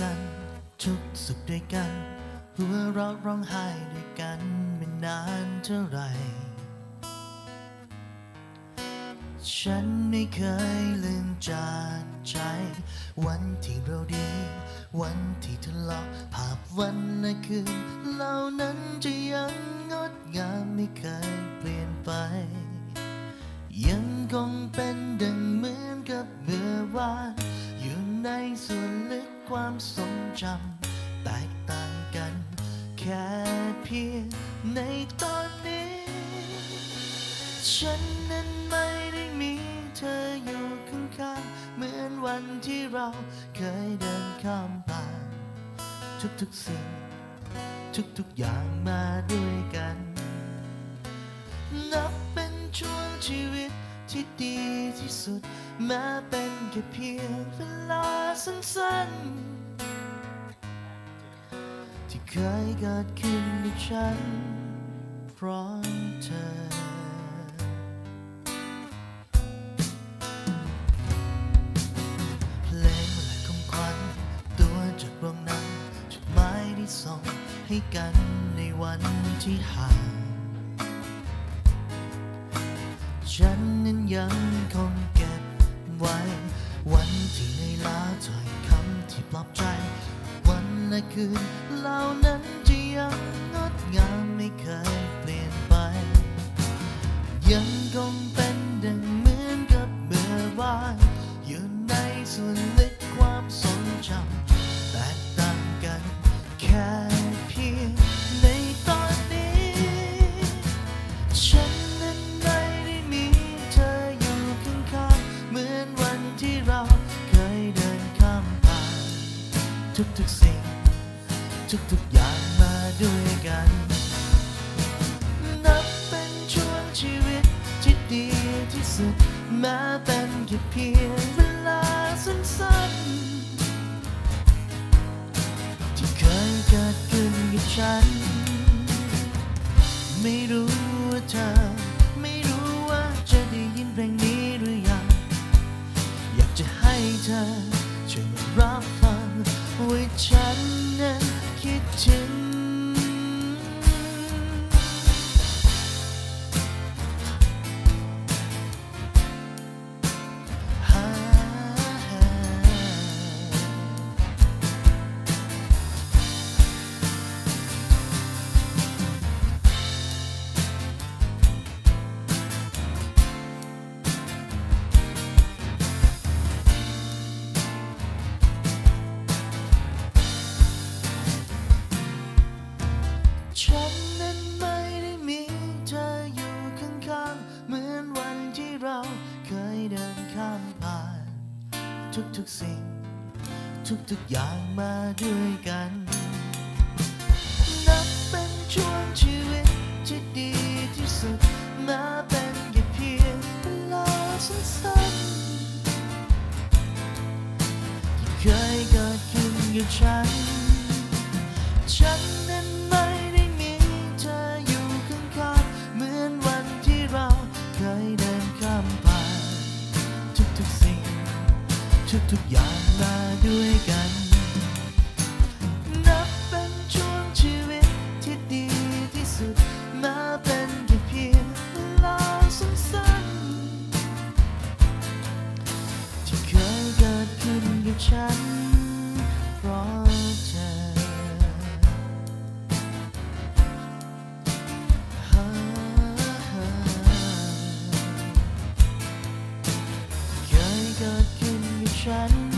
กัน ทุกสุขด้วยกัน หัวเราะร้องไห้ด้วยกันไม่นานเท่าไหร่ ฉันไม่เคยลืมจากใจ วันที่เราดี วันที่ทะเลาะภาพวันและคืนเหล่านั้นจะยังงดงามไม่เคยเปลี่ยนไป ยังคงเป็นดังเหมือนกับเมื่อวาน ในส่วนลึกความทรงจำแตกต่างกัน แค่เพียงในตอนนี้ ฉันนั้นไม่ได้มีเธออยู่ข้างๆเหมือนวันที่เราเคยเดินข้ามผ่าน ทุกๆสิ่ง ทุกๆอย่างมาด้วยกัน นับเป็นช่วงชีวิตที่ดีที่สุดแม้เป็นแค่เพียง สั้นๆ ที่เคยเกิดขึ้นกับฉันเพราะเธอเพลงและคำขวัญตัวจากโรงนังจดหมายที่ส่งให้กันในวันที่ห่าง ฉันนั้นยังคงเก็บไว้ วันที่ และคืนเหล่านั้นจะยังงดงามไม่เคยเปลี่ยนไป ยังคงเป็นดังเหมือนกับเมื่อวานอยู่ในส่วนลึกความทรงจำแตกต่างกันแค่เพียงในตอนนี้ ฉันนั้นไม่ได้มีเธออยู่ข้างๆเหมือนวันที่เราเคยเดินข้ามผ่านทุกๆสิ่ง ทุกๆอย่างมาด้วยกัน นับเป็นช่วงชีวิตที่ดีที่สุดแม้เป็นแค่เพียงเวลาสั้นๆ ที่เคยเกิดขึ้นกับฉัน ไม่รู้ว่าเธอ ไม่รู้ว่าจะได้ยินเพลงนี้หรือยัง อยากจะให้เธอช่วยมารับฟังว่าฉันนั้น คิดถึง ทุกสิ่ง ทุกๆอย่างมาด้วยกัน นับเป็นช่วงชีวิตที่ดีที่สุดม้เป็นแค่เพียงเวลาสั้นๆที่เคยเกิดขึ้นกับฉันฉัน ทุกๆอย่างมาด้วยกัน ฉัน